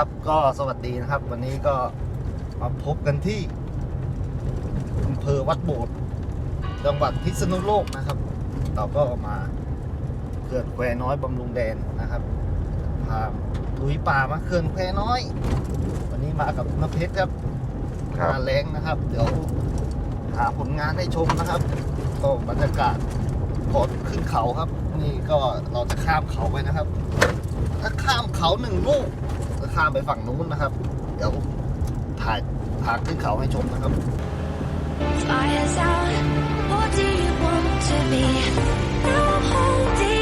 ครับก็สวัสดีนะครับ วันนี้ก็มาพบกันที่อำเภอวัดโบสถ์จังหวัดพิษณุโลกนะครับ เราก็มาเขื่อนแควน้อยบำรุงแดนนะครับพาลุยป่ามาเขื่อนแควน้อย วันนี้มากับนเพชรครับครับงานแรงนะครับ เดี๋ยวหาผลงานให้ชมนะครับ ก็บรรยากาศก่อนขึ้นเขาครับ นี่ก็เราจะข้ามเขาไปนะครับ ถ้าข้ามเขาหนึ่งลูก ข้ามไปฝั่งนู้นนะครับ เดี๋ยวถ่ายทางขึ้นเขาให้ชมนะครับ Fire's out, what do you want to be? Now I'm holding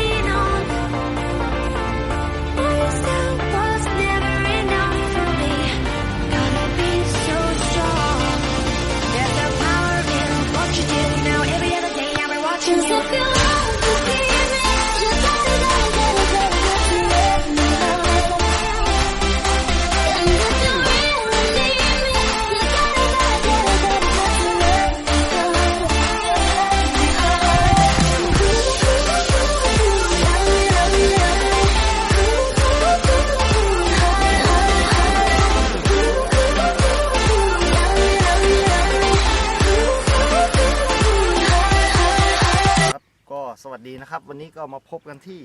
สวัสดีนะครับ วันนี้ก็มาพบกันที่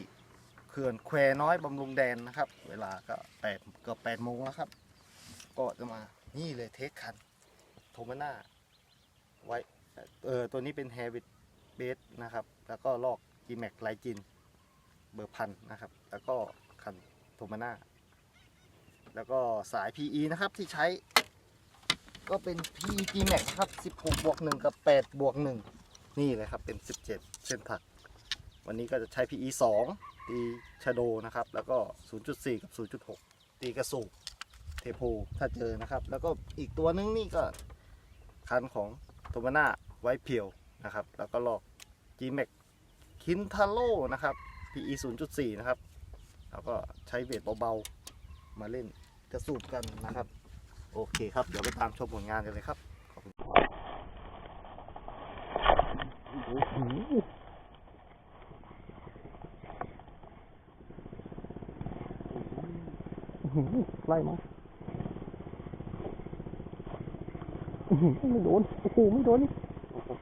เขื่อนแควน้อยบำรุงแดนนะครับ เวลาก็แปดเกือบแปดโมงแล้วครับ ก็จะมานี่เลยเทสคันโทมาน่าไว้เออตัวนี้เป็นแฮร์วิ t เบสนะครับ แล้วก็ลอก g m a x ไลจินเบอร์พันนะครับ แล้วก็คันโทมาน่าแล้วก็สาย PE นะครับที่ใช้ ก็เป็น PE G Max ครับ 16บวก1กับ8บวก1นี่เลยครับเป็น 17 เส้นถัก วันนี้ก็จะใช้ PE 2 ตีชาโดนะครับ แล้วก็ 0.4 กับ 0.6 ตีกระสูบเทโพถ้าเจอนะครับ แล้วก็อีกตัวนึงนี่ก็คันของโทมาน่าไว้เพียวนะครับ แล้วก็ลอก G Max คินทาโ o นะครับ PE 0.4 นะครับ แล้วก็ใช้เวทเบาๆ มาเล่นกระสูบกันนะครับ โอเคครับ เดี๋ยวไปตามชมผลงานกันเลยครับ ขอบคุณโอ้โห ไล่มาไม่โดน โอ้โห ไม่โดนนี่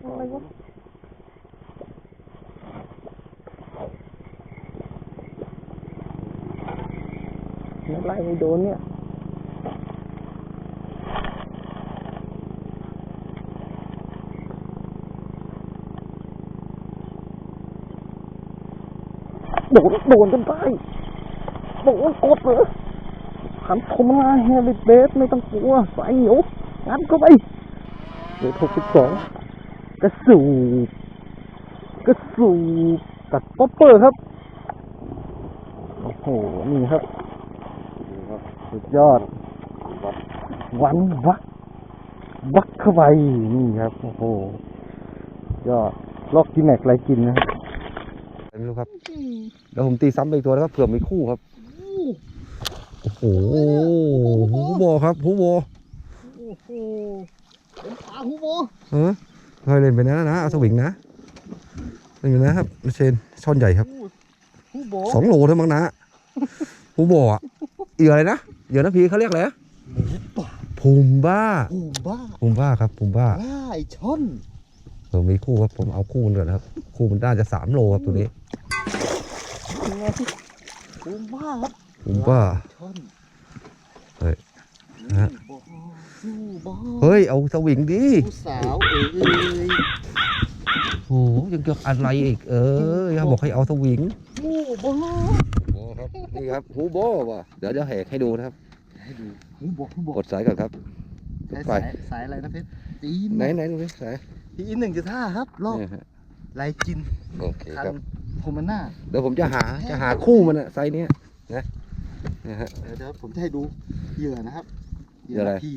อะไรวะไม่ไล่ไม่โดนเนี่ยโดนโดนกันไปโดนกดเลย หันคมมาแฮร์ริเบสไม่ต้องกลัวใส่เหนียวงัดเข้าไปเลือหกสิบสองกระสูบกระสูบตัดป๊อปเปอร์ครับ โอ้โห นี่ครับ สุดยอด วันวักวักเข้าไป นี่ครับ โอ้โห ยอดล็อกกิแม็กไรกินนะครับไม่รู้ครับแล้วผมตีซ้ำไปอีกตัวแล้วก็เผื่อมีคู่ครับ โอ้โหหูโบครับหูโบโอ้โหเป็นปลาหูโบเออค่อยเล่นไปนะนะเอาสวิงนะเล่นไปนะครับเชนช่อนใหญ่ครับหูโบสองโลเท่ามั้งนะหูโบอะเหยื่ออะไรนะเหยื่อนะพี่เขาเรียกอะไรนะหมูป่าภูมิบ้าหูบ้าภูมิบ้าครับภูมิบ้าล่าไอช่อนเออมีคู่ครับผมเอาคู่มันก่อนนะครับ คู่มันน่าจะสามโลครับตัวนี้เป็นไงหูบ้าครับ ภูมิบ้าช่อนเฮ้ยฮะหูหูบ้าเฮ้ย เอาสวิงดิผู้สาวเอ๋ยโอ้โหยังจะอะไรอีก เออยังบอกให้เอาสวิงหูบ้าโบครับนี่ครับหูโบว่ะเดี๋ยวจะแหกให้ดูนะครับให้ดูหูโบหูโบกดสายก่อนครับใช้ไปสายสายอะไรนะเพชรจีไหนไหนดูดิสายทีหนึ่งจุดห้าครับรอบเนี่ยฮะลายจินโอเคคันครับโคมาน่าเดี๋ยวผมจะหาจะหาคู่มันอะไซส์เนี้ยนะ นะฮะ เดี๋ยวเดี๋ยวผมจะให้ดูเหยื่อนะครับเหยื่ออะไร พี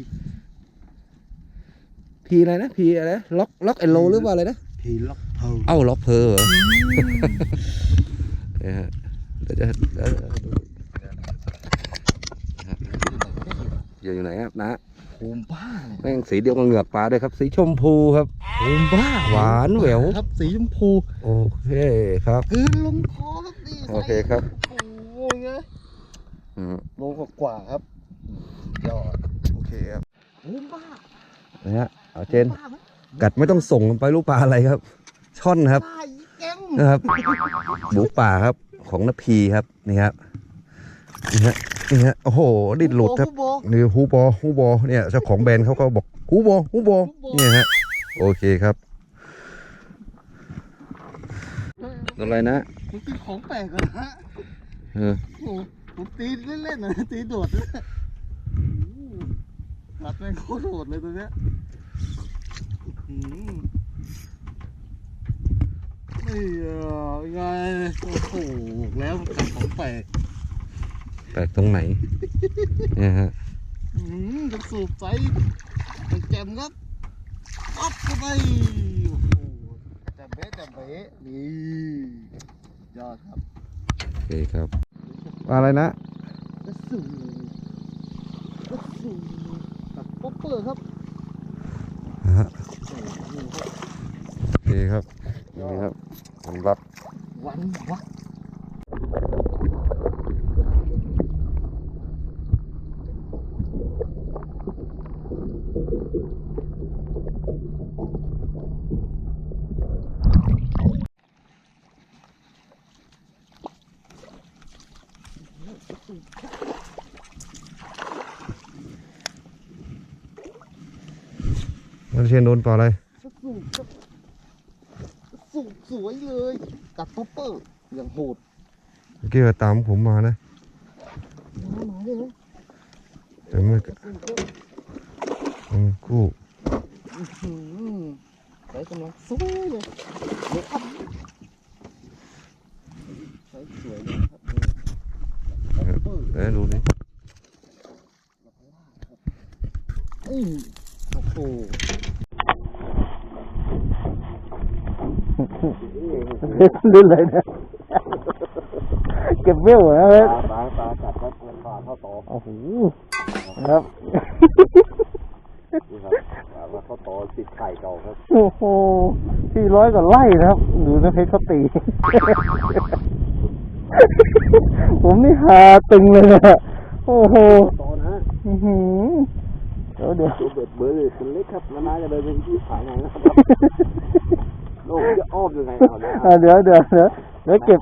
พีอะไรนะพีอะไรล็อกล็อกเอโลหรือว่าอะไรนะ พีล็อกเพิเอ้าล็อกเพอเหรอนะฮะเดี๋ยวจะเดี๋ยวเหยื่ออยู่ไหนครับนะภูมิบ้าเนี่ยแม่งสีเดียวกับเหงือกปลาด้วยครับ สีชมพูครับภูมิบ้าหวานแหวว ครับสีชมพูโอเคครับ กลืนลงคอครับนี่โอเคครับโอ้ โหไงอืมโลกว่าๆครับยอดโอเคครับโอ้บ้านะฮะเอาเจน บ้าไหมกัดไม่ต้องส่งไปลูกปลาอะไรครับ ช่อนครับ บ้าอีแก้มนะครับหมูป่าครับของนพีครับนี่ครับนี่ฮะนี่ฮะโอ้โหดิ้นหลุดครับโบนี่ฮูบอฮูบอเนี่ยเจ้าของแบรนด์เขาก็บอกฮูบอฮูบอเนี่ยฮะโอเคครับอะไรนะมันเป็นของแปลกอะนะฮะเออโอ้โห ผมตีเล่นๆนะตีโดดด้วยตัดแม่งโคตรโหดเลยตัวเนี้ยอื้อหือนี่อะไงโอ้โหบอกแล้วมันเป็นของแปลกแปลกตรงไหนเนี่ยฮะอืมจะสูบใจแจ่มๆครับปั๊บเข้าไปโอ้โหแต่เบ๊ะแต่เบ๊ะนี่ยอดครับโอเคครับ ปลาอะไรนะกระสูกระสูกับป๊อปเปอร์ครับฮะโอ้โหครับโอเคครับนี่ครับสำหรับวันวัด มันเชียนโดนปลาอะไรกระสูครับกระสูสวยเลย กับป๊อปเปอร์อย่างโหดเมื่อกี้ก็ตามผมมานะมามาเลยนะแต่เมื่อกระสูครับอืมกู้อื้อหือใช้กำลังสู้เลยเดี๋ยวครับใช้สวยเลยครับนี่ป๊อป เปอร์เอ้ยดูนี่อืมโอ้โหลื่นเลยเนี่ยเก็บเบี้ยวนะเว้ยปลาปลากัดครับปลาเข้าตอโอ้โหครับปลาเข้าตอติดไข่เก่าครับ โอ้โหสี่ร้อยกว่าไร่นะครับ ดูนะเพชรเขาตี ผมนี่หาตึงเลยนะโอ้โหตอนะอื้อหือเดี๋ยวเดี๋ยวตัวเบ็ดเบอร์เลยเป็นเล็กครับแล้วน้าจะเดินไปที่ขายไงนะครับโลกจะอ้อมยังไงเอานะอะเดี๋ยวเดี๋ยวเดี๋ยวเดี๋ยวเก็บ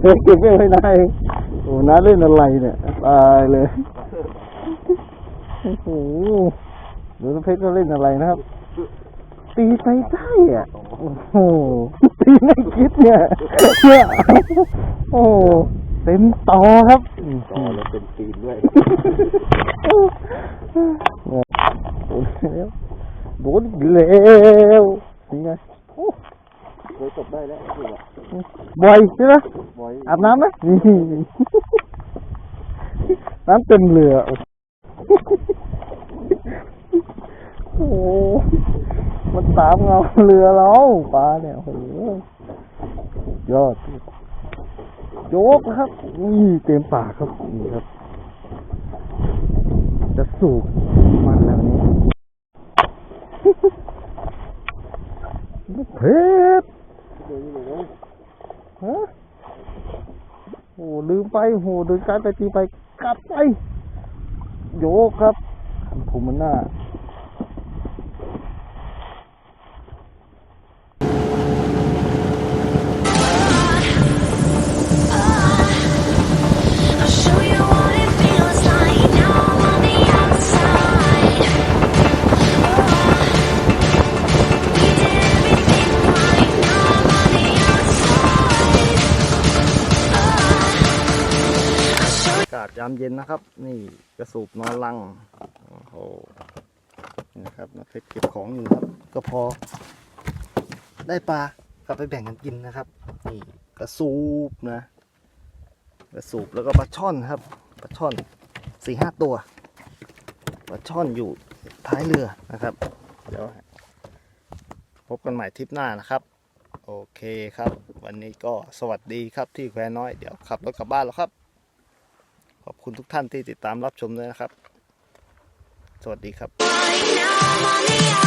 เดี๋ยวเก็บไว้ไว้นายโอ้น้าเล่นอะไรเนี่ยตายเลยโอ้โหดูนะเพชรเขาเล่นอะไรนะครับ ตีไปได้อะ โอ้โหตี ไม่คิดเนี่ยเนี่ยโอ้โหเต็มต่อครับตอแล้วเป็นตีนด้วยโดนอีกแล้วนี่ไงโอ้เคยตกได้แล้วคือว่าบ่อยใช่ไหมบ่อยอาบน้ำไหมนี่น้ำเต็มเรือโอ้โห มันตามเงาเรือเราปลาเนี่ยโอ้โหยอดโยกครับนี่เต็มปากครับนี่ครับ จะสูบมันแล้วนี้เพชรฮะโอ้ลืมไปโหเดินการไปตีไปกลับไป โยกครับผมมันหน้า เย็นนะครับ นี่กระสูบนอนลังโอ้โหนะครับนักเพชรเก็บของอยู่ครับ ก็พอ ได้ปลากลับไปแบ่งกันกินนะครับนี่กระสูบนะกระสูบแล้วก็ปลาช่อนครับปลาช่อนสี่ห้าตัวปลาช่อนอยู่ท้ายเรือนะครับเดี๋ยวพบกันใหม่ทริปหน้านะครับโอเคครับ วันนี้ก็สวัสดีครับที่แควน้อย เดี๋ยวขับรถกลับบ้านแล้วครับ ขอบคุณทุกท่านที่ติดตามรับชมด้วยนะครับ สวัสดีครับ right now. I'm